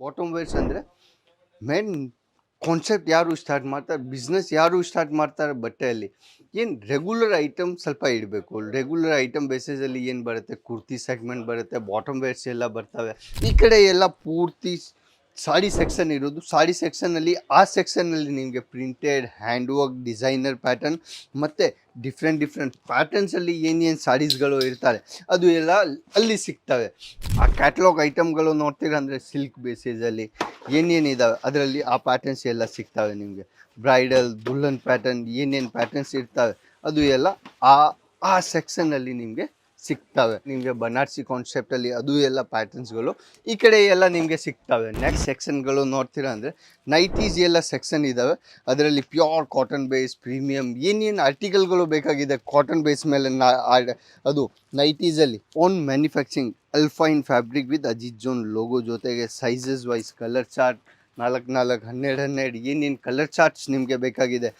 Bottom wears ಅಂದರೆ main concept ಯಾರು start ಮಾಡ್ತಾರೆ ಬಿಸ್ನೆಸ್ ಯಾರು ಸ್ಟಾರ್ಟ್ ಮಾಡ್ತಾರೆ ಬಟ್ಟೆಯಲ್ಲಿ. ಏನು ರೆಗ್ಯುಲರ್ ಐಟಮ್ ಸ್ವಲ್ಪ ಇಡಬೇಕು. ರೆಗ್ಯುಲರ್ ಐಟಮ್ ಬೇಸಿಸಲ್ಲಿ ಏನು ಬರುತ್ತೆ? ಕುರ್ತಿ ಸೆಗ್ಮೆಂಟ್ ಬರುತ್ತೆ ಬಾಟಮ್ ವೇರ್ಸ್ ಎಲ್ಲ ಬರ್ತವೆ. ಈ ಕಡೆ ಎಲ್ಲ ಪೂರ್ತಿ ಸಾಡಿ ಸೆಕ್ಷನ್ ಇರೋದು. ಸಾಡಿ ಸೆಕ್ಷನಲ್ಲಿ ಆ ಸೆಕ್ಷನ್ನಲ್ಲಿ ನಿಮಗೆ printed hand work designer pattern ಮತ್ತು ಡಿಫ್ರೆಂಟ್ ಡಿಫ್ರೆಂಟ್ ಪ್ಯಾಟರ್ನ್ಸಲ್ಲಿ ಏನೇನು ಸಾರೀಸ್ಗಳು ಇರ್ತಾರೆ. ಅದು ಎಲ್ಲ ಅಲ್ಲಿ ಸಿಗ್ತವೆ. ಆ ಕ್ಯಾಟಲಾಗ್ ಐಟಮ್ಗಳು ನೋಡ್ತೀರ ಅಂದರೆ ಸಿಲ್ಕ್ ಬೇಸಿಸಲ್ಲಿ ಏನೇನಿದ್ದಾವೆ ಅದರಲ್ಲಿ ಆ ಪ್ಯಾಟರ್ನ್ಸ್ ಎಲ್ಲ ಸಿಗ್ತವೆ ನಿಮಗೆ. ಬ್ರೈಡಲ್ ದುಲ್ಲನ್ ಪ್ಯಾಟರ್ನ್ ಏನೇನು ಪ್ಯಾಟರ್ನ್ಸ್ ಇರ್ತವೆ, ಅದು ಎಲ್ಲ ಆ ಆ ಸೆಕ್ಷನಲ್ಲಿ ನಿಮಗೆ ಸಿಗ್ತವೆ. ನಿಮಗೆ ಬನಾರ್ಸಿ ಕಾನ್ಸೆಪ್ಟಲ್ಲಿ ಅದು ಎಲ್ಲ ಪ್ಯಾಟರ್ನ್ಸ್ಗಳು ಈ ಕಡೆ ಎಲ್ಲ ನಿಮಗೆ ಸಿಗ್ತವೆ. ನೆಕ್ಸ್ಟ್ ಸೆಕ್ಷನ್ಗಳು ನೋಡ್ತೀರಾ ಅಂದರೆ ನೈಟೀಸ್ ಎಲ್ಲ ಸೆಕ್ಷನ್ ಇದ್ದಾವೆ ಅದರಲ್ಲಿ ಪ್ಯೂರ್ ಕಾಟನ್ ಬೇಸ್ ಪ್ರೀಮಿಯಂ ಏನೇನು ಆರ್ಟಿಕಲ್ಗಳು ಬೇಕಾಗಿದೆ ಕಾಟನ್ ಬೇಸ್ ಮೇಲೆ ನಾ ಅದು ನೈಟೀಸಲ್ಲಿ own manufacturing Alpine fabric with Ajith zone logo ಜೊತೆಗೆ ಸೈಜಸ್ ವೈಸ್ ಕಲರ್ ಚಾರ್ಟ್ ನಾಲ್ಕು ನಾಲ್ಕು, ಹನ್ನೆರಡು ಹನ್ನೆರಡು ಏನೇನು ಕಲರ್ ಚಾರ್ಟ್ಸ್ ನಿಮಗೆ ಬೇಕಾಗಿದೆ.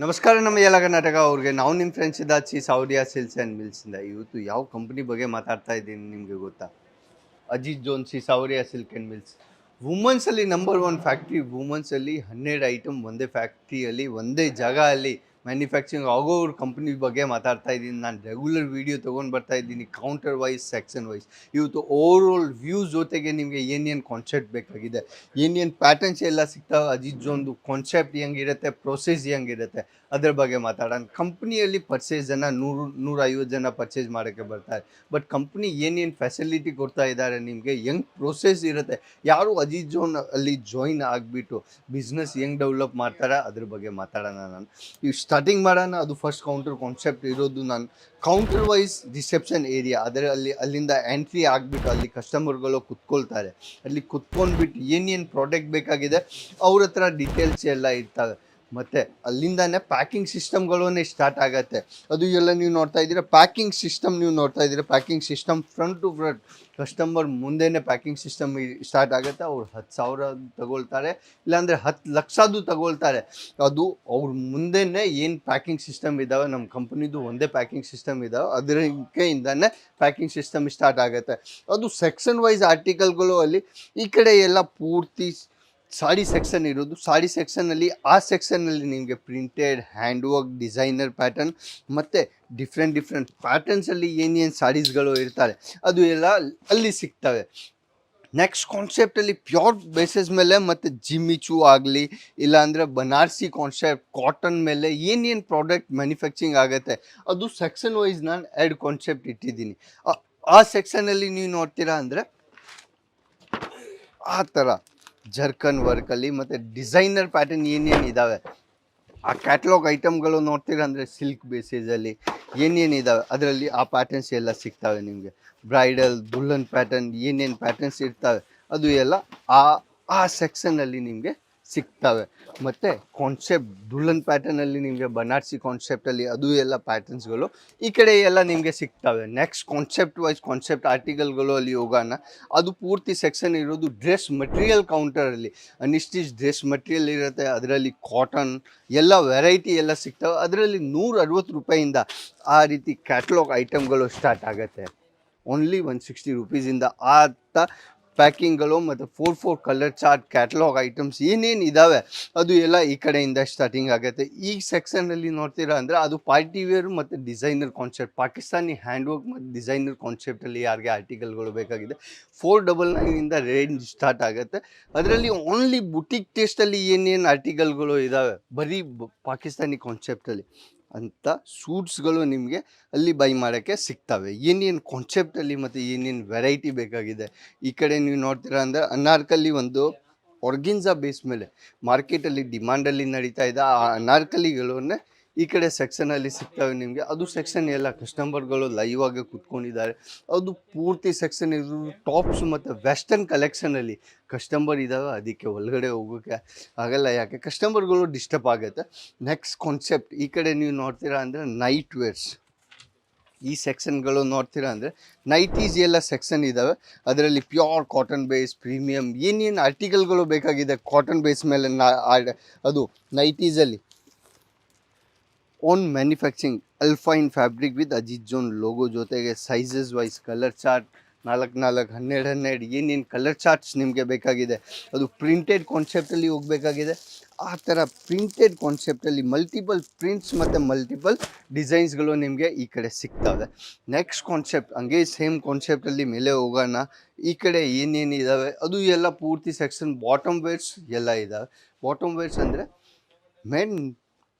ನಮಸ್ಕಾರ ನಮ್ಮ ಎಲ್ಲ ಕರ್ನಾಟಕ ಅವ್ರಿಗೆ ನಾವು ನಿಮ್ಮ ಫ್ರೆಂಡ್ಸ್ ಇದ್ದಾಚಿ ಸೌಡಿಯಾ ಸಿಲ್ಸ್ ಆ್ಯಂಡ್ ಮಿಲ್ಸಿಂದ ಇವತ್ತು ಯಾವ ಕಂಪ್ನಿ ಬಗ್ಗೆ ಮಾತಾಡ್ತಾ ಇದ್ದೀನಿ ನಿಮಗೆ ಗೊತ್ತಾ? ಅಜಿತ್ ಜೋನ್ಸಿ ಸೌರಿಯಾ ಸಿಲ್ಕ್ ಆ್ಯಂಡ್ ಮಿಲ್ಸ್ ವುಮೆನ್ಸಲ್ಲಿ ನಂಬರ್ ಒನ್ ಫ್ಯಾಕ್ಟ್ರಿ ವುಮೆನ್ಸಲ್ಲಿ ಹನ್ನೆರಡು ಐಟಮ್ ಒಂದೇ ಫ್ಯಾಕ್ಟ್ರಿಯಲ್ಲಿ ಒಂದೇ ಜಾಗ ಅಲ್ಲಿ ಮ್ಯಾನುಫ್ಯಾಕ್ಚರಿಂಗ್ ಆಗೋವ್ರ ಕಂಪ್ನಿ ಬಗ್ಗೆ ಮಾತಾಡ್ತಾ ಇದ್ದೀನಿ. ನಾನು ರೆಗ್ಯುಲರ್ ವೀಡಿಯೋ ತೊಗೊಂಡು ಬರ್ತಾ ಇದ್ದೀನಿ ಕೌಂಟರ್ ವೈಸ್ ಸೆಕ್ಷನ್ ವೈಸ್ ಇವತ್ತು ಓವರ್ ಆಲ್ ವ್ಯೂಸ್ ಜೊತೆಗೆ ನಿಮಗೆ ಏನೇನು ಕಾನ್ಸೆಪ್ಟ್ ಬೇಕಾಗಿದೆ. ಏನೇನು ಪ್ಯಾಟರ್ನ್ಸ್ ಎಲ್ಲ ಸಿಗ್ತಾವೆ ಅಜಿತ್ ಜೋನ್ದು ಕಾನ್ಸೆಪ್ಟ್ ಹೆಂಗಿರುತ್ತೆ ಪ್ರೊಸೆಸ್ ಹೆಂಗಿರುತ್ತೆ, ಅದ್ರ ಬಗ್ಗೆ ಮಾತಾಡೋಣ. ಕಂಪ್ನಿಯಲ್ಲಿ ಪರ್ಚೇಸ್ ಜನ ನೂರು, ನೂರೈವತ್ತು ಜನ ಪರ್ಚೇಸ್ ಮಾಡೋಕ್ಕೆ ಬರ್ತಾರೆ. ಬಟ್ ಕಂಪ್ನಿ ಏನೇನು ಫೆಸಿಲಿಟಿ ಕೊಡ್ತಾ ಇದ್ದಾರೆ ನಿಮಗೆ, ಹೆಂಗೆ ಪ್ರೊಸೆಸ್ ಇರುತ್ತೆ? ಯಾರು ಅಜಿಜ್ ಜೋನ್ ಅಲ್ಲಿ ಜಾಯಿನ್ ಆಗಿಬಿಟ್ಟು ಬಿಸ್ನೆಸ್ ಹೆಂಗೆ ಡೆವಲಪ್ ಮಾಡ್ತಾರೆ, ಅದ್ರ ಬಗ್ಗೆ ಮಾತಾಡೋಣ ನಾನು. ಈಗ ಸ್ಟಾರ್ಟಿಂಗ್ ಮಾಡೋಣ, ಅದು ಫಸ್ಟ್ ಕೌಂಟರ್ ಕಾನ್ಸೆಪ್ಟ್ ಇರೋದು ನಾನು. ಕೌಂಟರ್ ವೈಸ್ ರಿಸೆಪ್ಷನ್ ಏರಿಯಾ ಅದರಲ್ಲಿ ಅಲ್ಲಿಂದ ಎಂಟ್ರಿ ಆಗಿಬಿಟ್ಟು ಅಲ್ಲಿ ಕಸ್ಟಮರ್ಗಳು ಕುತ್ಕೊಳ್ತಾರೆ. ಅಲ್ಲಿ ಕುತ್ಕೊಂಡ್ಬಿಟ್ಟು ಏನೇನು ಪ್ರಾಡಕ್ಟ್ ಬೇಕಾಗಿದೆ, ಅವ್ರ ಹತ್ರ ಡೀಟೇಲ್ಸ್ ಎಲ್ಲ ಇರ್ತವೆ. ಮತ್ತು ಅಲ್ಲಿಂದಾನೆ ಪ್ಯಾಕಿಂಗ್ ಸಿಸ್ಟಮ್ಗಳೇ ಸ್ಟಾರ್ಟ್ ಆಗುತ್ತೆ. ಅದು ಎಲ್ಲ ನೀವು ನೋಡ್ತಾ ಇದ್ದೀರಾ ಪ್ಯಾಕಿಂಗ್ ಸಿಸ್ಟಮ್ ನೀವು ನೋಡ್ತಾ ಇದ್ದೀರಾ packing system front to front customer ಮುಂದೆನೇ ಪ್ಯಾಕಿಂಗ್ ಸಿಸ್ಟಮ್ ಸ್ಟಾರ್ಟ್ ಆಗುತ್ತೆ, ಅವ್ರು ಹತ್ತು ಸಾವಿರ ತಗೊಳ್ತಾರೆ, ಇಲ್ಲಾಂದರೆ ಹತ್ತು ಲಕ್ಷದ್ದು ತಗೊಳ್ತಾರೆ. ಅದು ಅವ್ರ ಮುಂದೆನೇ ಏನು ಪ್ಯಾಕಿಂಗ್ ಸಿಸ್ಟಮ್ ಇದ್ದಾವೆ ನಮ್ಮ ಕಂಪ್ನಿದು ಒಂದೇ ಪ್ಯಾಕಿಂಗ್ ಸಿಸ್ಟಮ್ ಇದ್ದಾವೆ ಅದರಿಂದನೇ ಪ್ಯಾಕಿಂಗ್ ಸಿಸ್ಟಮ್ ಸ್ಟಾರ್ಟ್ ಆಗುತ್ತೆ. ಅದು ಸೆಕ್ಷನ್ ವೈಸ್ ಆರ್ಟಿಕಲ್ಗಳು ಅಲ್ಲಿ ಈ ಕಡೆ ಎಲ್ಲ ಪೂರ್ತಿ ಸಾಡಿ ಸೆಕ್ಷನ್ ಇರೋದು. ಸಾಡಿ ಸೆಕ್ಷನಲ್ಲಿ ಆ ಸೆಕ್ಷನ್ನಲ್ಲಿ ನಿಮಗೆ printed hand work designer pattern ಮತ್ತು ಡಿಫ್ರೆಂಟ್ ಡಿಫ್ರೆಂಟ್ ಪ್ಯಾಟರ್ನ್ಸಲ್ಲಿ ಏನೇನು ಸಾರೀಸ್ಗಳು ಇರ್ತಾರೆ, ಅದು ಎಲ್ಲ ಅಲ್ಲಿ ಸಿಗ್ತವೆ. ನೆಕ್ಸ್ಟ್ ಕಾನ್ಸೆಪ್ಟಲ್ಲಿ ಪ್ಯೂರ್ ಬೇಸಸ್ ಮೇಲೆ ಮತ್ತು ಜಿಮ್ಮಿಚು ಆಗಲಿ, ಇಲ್ಲಾಂದರೆ ಬನಾರಸಿ ಕಾನ್ಸೆಪ್ಟ್ ಕಾಟನ್ ಮೇಲೆ ಏನೇನು ಪ್ರಾಡಕ್ಟ್ ಮ್ಯಾನುಫ್ಯಾಕ್ಚರಿಂಗ್ ಆಗುತ್ತೆ, ಅದು ಸೆಕ್ಷನ್ ವೈಸ್ ನಾನು ಎರಡು ಕಾನ್ಸೆಪ್ಟ್ ಇಟ್ಟಿದ್ದೀನಿ. ಆ- ಆ ಸೆಕ್ಷನಲ್ಲಿ ನೀವು ನೋಡ್ತೀರಾ ಅಂದರೆ, ಆ ಥರ ಜರ್ಕನ್ ವರ್ಕಲ್ಲಿ ಮತ್ತು ಡಿಸೈನರ್ ಪ್ಯಾಟರ್ನ್ ಏನೇನು ಇದ್ದಾವೆ ಆ ಕ್ಯಾಟ್ಲಾಗ್ ಐಟಮ್ಗಳು ನೋಡ್ತೀರಾ ಅಂದರೆ ಸಿಲ್ಕ್ ಬೇಸಿಸಲ್ಲಿ ಏನೇನು ಇದ್ದಾವೆ ಅದರಲ್ಲಿ ಆ ಪ್ಯಾಟರ್ನ್ಸ್ ಎಲ್ಲ ಸಿಗ್ತವೆ ನಿಮಗೆ. ಬ್ರೈಡಲ್ ದುಲ್ಲನ್ ಪ್ಯಾಟರ್ನ್ ಏನೇನು ಪ್ಯಾಟರ್ನ್ಸ್ ಇರ್ತವೆ? ಅದು ಎಲ್ಲ ಆ ಆ ಸೆಕ್ಷನಲ್ಲಿ ನಿಮಗೆ ಸಿಗ್ತವೆ. ಮತ್ತು ಕಾನ್ಸೆಪ್ಟ್ ದುಲ್ಲನ್ ಪ್ಯಾಟರ್ನಲ್ಲಿ ನಿಮಗೆ ಬನಾರ್ಸಿ ಕಾನ್ಸೆಪ್ಟಲ್ಲಿ ಅದು ಎಲ್ಲ ಪ್ಯಾಟರ್ನ್ಸ್ಗಳು ಈ ಕಡೆ ಎಲ್ಲ ನಿಮಗೆ ಸಿಗ್ತವೆ. ನೆಕ್ಸ್ಟ್ ಕಾನ್ಸೆಪ್ಟ್ ವೈಸ್ ಕಾನ್ಸೆಪ್ಟ್ ಆರ್ಟಿಕಲ್ಗಳು ಅಲ್ಲಿ ಹೋಗೋಣ. ಅದು ಪೂರ್ತಿ ಸೆಕ್ಷನ್ ಇರೋದು ಡ್ರೆಸ್ ಮಟೀರಿಯಲ್ ಕೌಂಟರಲ್ಲಿ ಅನಿಸ್ಟಿಚ್ ಡ್ರೆಸ್ ಮಟೀರಿಯಲ್ ಇರುತ್ತೆ, ಅದರಲ್ಲಿ ಕಾಟನ್ ಎಲ್ಲ ವೆರೈಟಿ ಎಲ್ಲ ಸಿಗ್ತವೆ. ಅದರಲ್ಲಿ ನೂರ ಅರವತ್ತು ರೂಪಾಯಿಂದ ಆ ರೀತಿ ಕ್ಯಾಟ್ಲಾಗ್ ಐಟಮ್ಗಳು ಸ್ಟಾರ್ಟ್ ಆಗುತ್ತೆ. ಓನ್ಲಿ ಒನ್ ಸಿಕ್ಸ್ಟಿ ರುಪೀಸಿಂದ ಆ ಪ್ಯಾಕಿಂಗ್ಗಳು ಮತ್ತು four four colour chart catalogue items ಏನೇನು ಇದ್ದಾವೆ ಅದು ಎಲ್ಲ ಈ ಕಡೆಯಿಂದ ಸ್ಟಾರ್ಟಿಂಗ್ ಆಗುತ್ತೆ. ಈ ಸೆಕ್ಷನಲ್ಲಿ ನೋಡ್ತೀರಾ ಅಂದರೆ ಅದು ಪಾರ್ಟಿ ವೇರ್ ಮತ್ತು designer concept, Pakistani hand work ಮತ್ತು ಡಿಸೈನರ್ ಕಾನ್ಸೆಪ್ಟಲ್ಲಿ ಯಾರಿಗೆ ಆರ್ಟಿಕಲ್ಗಳು ಬೇಕಾಗಿದೆ. ಫೋರ್ ಡಬಲ್ ನೈನಿಂದ ರೇಂಜ್ ಸ್ಟಾರ್ಟ್ ಆಗುತ್ತೆ. ಅದರಲ್ಲಿ ಓನ್ಲಿ ಬುಟಿಕ್ ಟೇಸ್ಟಲ್ಲಿ ಏನೇನು ಆರ್ಟಿಕಲ್ಗಳು ಇದ್ದಾವೆ ಬರೀ ಪಾಕಿಸ್ತಾನಿ ಕಾನ್ಸೆಪ್ಟಲ್ಲಿ. ಅಂತ ಸೂಟ್ಸ್ಗಳು ನಿಮಗೆ ಅಲ್ಲಿ ಬೈ ಮಾಡೋಕ್ಕೆ ಸಿಗ್ತವೆ. ಏನೇನು ಕಾನ್ಸೆಪ್ಟಲ್ಲಿ ಮತ್ತು ಏನೇನು ವೆರೈಟಿ ಬೇಕಾಗಿದೆ? ಈ ಕಡೆ ನೀವು ನೋಡ್ತೀರಾ ಅಂದರೆ ಅನಾರ್ಕಲ್ಲಿ ಒಂದು ಒರ್ಗಿನ್ಸಾ ಬೇಸ್ ಮೇಲೆ ಮಾರ್ಕೆಟಲ್ಲಿ ಡಿಮ್ಯಾಂಡಲ್ಲಿ ನಡೀತಾ ಇದೆ. ಆ ಅನಾರ್ಕಲಿಗಳನ್ನೇ ಈ ಕಡೆ ಸೆಕ್ಷನಲ್ಲಿ ಸಿಗ್ತವೆ ನಿಮಗೆ. ಅದು ಸೆಕ್ಷನ್ ಎಲ್ಲ ಕಸ್ಟಮರ್ಗಳು ಲೈವ್ ಆಗಿ ಕುತ್ಕೊಂಡಿದ್ದಾರೆ. ಅದು ಪೂರ್ತಿ ಸೆಕ್ಷನ್ ಇದು ಟಾಪ್ಸ್ ಮತ್ತು ವೆಸ್ಟರ್ನ್ ಕಲೆಕ್ಷನಲ್ಲಿ ಕಸ್ಟಮರ್ ಇದ್ದಾವೆ ಅದಕ್ಕೆ ಒಳಗಡೆ ಹೋಗೋಕ್ಕೆ ಆಗಲ್ಲ. ಯಾಕೆ? ಕಸ್ಟಮರ್ಗಳು ಡಿಸ್ಟರ್ಬ್ ಆಗುತ್ತೆ. ನೆಕ್ಸ್ಟ್ ಕಾನ್ಸೆಪ್ಟ್ ಈ ಕಡೆ ನೀವು ನೋಡ್ತೀರಾ ಅಂದರೆ ನೈಟ್ ವೇರ್ಸ್ ಈ ಸೆಕ್ಷನ್ಗಳು ನೋಡ್ತೀರಾ ಅಂದರೆ ನೈಟೀಸ್ ಎಲ್ಲ ಸೆಕ್ಷನ್ ಇದ್ದಾವೆ ಅದರಲ್ಲಿ ಪ್ಯೂರ್ ಕಾಟನ್ ಬೇಸ್ ಪ್ರೀಮಿಯಂ ಏನೇನು ಆರ್ಟಿಕಲ್ಗಳು ಬೇಕಾಗಿದೆ ಕಾಟನ್ ಬೇಸ್ ಮೇಲೆ ನಾ ಅದು ನೈಟೀಸಲ್ಲಿ own manufacturing alpine fabric with Ajit zone logo ಜೊತೆಗೆ ಸೈಜಸ್ ವೈಸ್ ಕಲರ್ ಚಾರ್ಟ್ ನಾಲ್ಕು ನಾಲ್ಕು, ಹನ್ನೆರಡು ಹನ್ನೆರಡು ಏನೇನು ಕಲರ್ ಚಾರ್ಟ್ಸ್ ನಿಮಗೆ ಬೇಕಾಗಿದೆ. ಅದು ಪ್ರಿಂಟೆಡ್ ಕಾನ್ಸೆಪ್ಟಲ್ಲಿ ಹೋಗಬೇಕಾಗಿದೆ. ಆ ಥರ ಪ್ರಿಂಟೆಡ್ ಕಾನ್ಸೆಪ್ಟಲ್ಲಿ ಮಲ್ಟಿಪಲ್ ಪ್ರಿಂಟ್ಸ್ ಮತ್ತು ಮಲ್ಟಿಪಲ್ ಡಿಸೈನ್ಸ್ಗಳು ನಿಮಗೆ ಈ ಕಡೆ ಸಿಗ್ತವೆ. ನೆಕ್ಸ್ಟ್ ಕಾನ್ಸೆಪ್ಟ್ ಹಂಗೆ ಸೇಮ್ ಕಾನ್ಸೆಪ್ಟಲ್ಲಿ ಮೇಲೆ ಹೋಗೋಣ. ಈ ಕಡೆ ಏನೇನು ಇದ್ದಾವೆ ಅದು ಎಲ್ಲ ಪೂರ್ತಿ ಸೆಕ್ಷನ್ ಬಾಟಮ್ ವೇರ್ಸ್ ಎಲ್ಲ ಇದ್ದಾವೆ ಬಾಟಮ್ ವೇರ್ಸ್ ಅಂದರೆ ಮೇನ್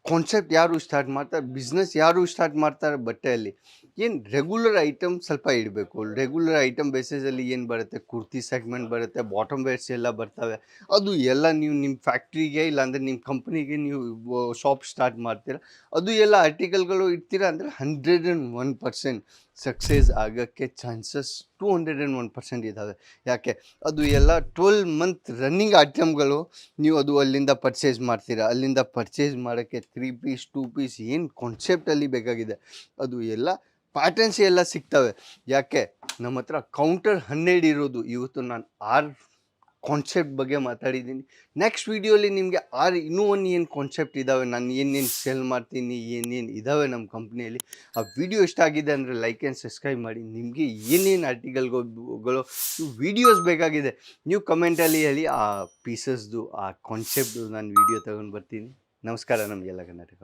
ಕಾನ್ಸೆಪ್ಟ್ ಯಾರು ಸ್ಟಾರ್ಟ್ ಮಾಡ್ತಾರೆ ಬಿಸ್ನೆಸ್ ಯಾರು ಸ್ಟಾರ್ಟ್ ಮಾಡ್ತಾರೆ ಬಟ್ಟೆಯಲ್ಲಿ? ಏನು ರೆಗ್ಯುಲರ್ ಐಟಮ್ ಸ್ವಲ್ಪ ಇಡಬೇಕು. ರೆಗ್ಯುಲರ್ ಐಟಮ್ ಬೇಸಿಸಲ್ಲಿ ಏನು ಬರುತ್ತೆ? ಕುರ್ತಿ ಸೆಗ್ಮೆಂಟ್ ಬರುತ್ತೆ ಬಾಟಮ್ ವೇರ್ಸ್ ಎಲ್ಲ ಬರ್ತವೆ. ಅದು ಎಲ್ಲ ನೀವು ನಿಮ್ಮ ಫ್ಯಾಕ್ಟ್ರಿಗೆ ಇಲ್ಲಾಂದರೆ ನಿಮ್ಮ ಕಂಪ್ನಿಗೆ ನೀವು ಶಾಪ್ ಸ್ಟಾರ್ಟ್ ಮಾಡ್ತೀರ. ಅದು ಎಲ್ಲ ಆರ್ಟಿಕಲ್ಗಳು ಇಡ್ತೀರ ಅಂದರೆ hundred and one percent success ಆಗೋಕ್ಕೆ chances two hundred and one percent ಇದ್ದಾವೆ. ಯಾಕೆ? ಅದು ಎಲ್ಲ ಟ್ವೆಲ್ ಮಂತ್ ರನ್ನಿಂಗ್ ಐಟಮ್ಗಳು ನೀವು ಅದು ಅಲ್ಲಿಂದ ಪರ್ಚೇಸ್ ಮಾಡ್ತೀರಾ. ಅಲ್ಲಿಂದ ಪರ್ಚೇಸ್ ಮಾಡೋಕ್ಕೆ ತ್ರೀ ಪೀಸ್ ಟೂ ಪೀಸ್ ಏನು ಕಾನ್ಸೆಪ್ಟಲ್ಲಿ ಬೇಕಾಗಿದೆ. ಅದು ಎಲ್ಲ ಪ್ಯಾಟರ್ನ್ಸ್ ಎಲ್ಲ ಸಿಗ್ತವೆ. ಯಾಕೆ? ನಮ್ಮ ಹತ್ರ ಕೌಂಟರ್ ಹನ್ನೆರಡು ಇರೋದು. ಇವತ್ತು ನಾನು ಆರ್ ಕಾನ್ಸೆಪ್ಟ್ ಬಗ್ಗೆ ಮಾತಾಡಿದ್ದೀನಿ. ನೆಕ್ಸ್ಟ್ ವೀಡಿಯೋಲಿ ನಿಮಗೆ ಆರ್ ಇನ್ನೂ ಒಂದು ಏನು ಕಾನ್ಸೆಪ್ಟ್ ಇದ್ದಾವೆ ನಾನು ಏನೇನು ಸೆಲ್ ಮಾಡ್ತೀನಿ, ಏನೇನು ಇದ್ದಾವೆ ನಮ್ಮ ಕಂಪ್ನಿಯಲ್ಲಿ ಆ ವಿಡಿಯೋ ಇಷ್ಟ ಆಗಿದೆ ಅಂದರೆ ಲೈಕ್ ಆ್ಯಂಡ್ ಸಬ್ಸ್ಕ್ರೈಬ್ ಮಾಡಿ. ನಿಮಗೆ ಏನೇನು ಆರ್ಟಿಕಲ್ಗಳು ವೀಡಿಯೋಸ್ ಬೇಕಾಗಿದೆ, ನೀವು ಕಮೆಂಟಲ್ಲಿ ಹೇಳಿ ಆ ಪೀಸಸ್ದು ಆ ಕಾನ್ಸೆಪ್ಟು ನಾನು ವೀಡಿಯೋ ತಗೊಂಡು ಬರ್ತೀನಿ. ನಮಸ್ಕಾರ ನಮಗೆಲ್ಲ ಕರ್ನಾಟಕ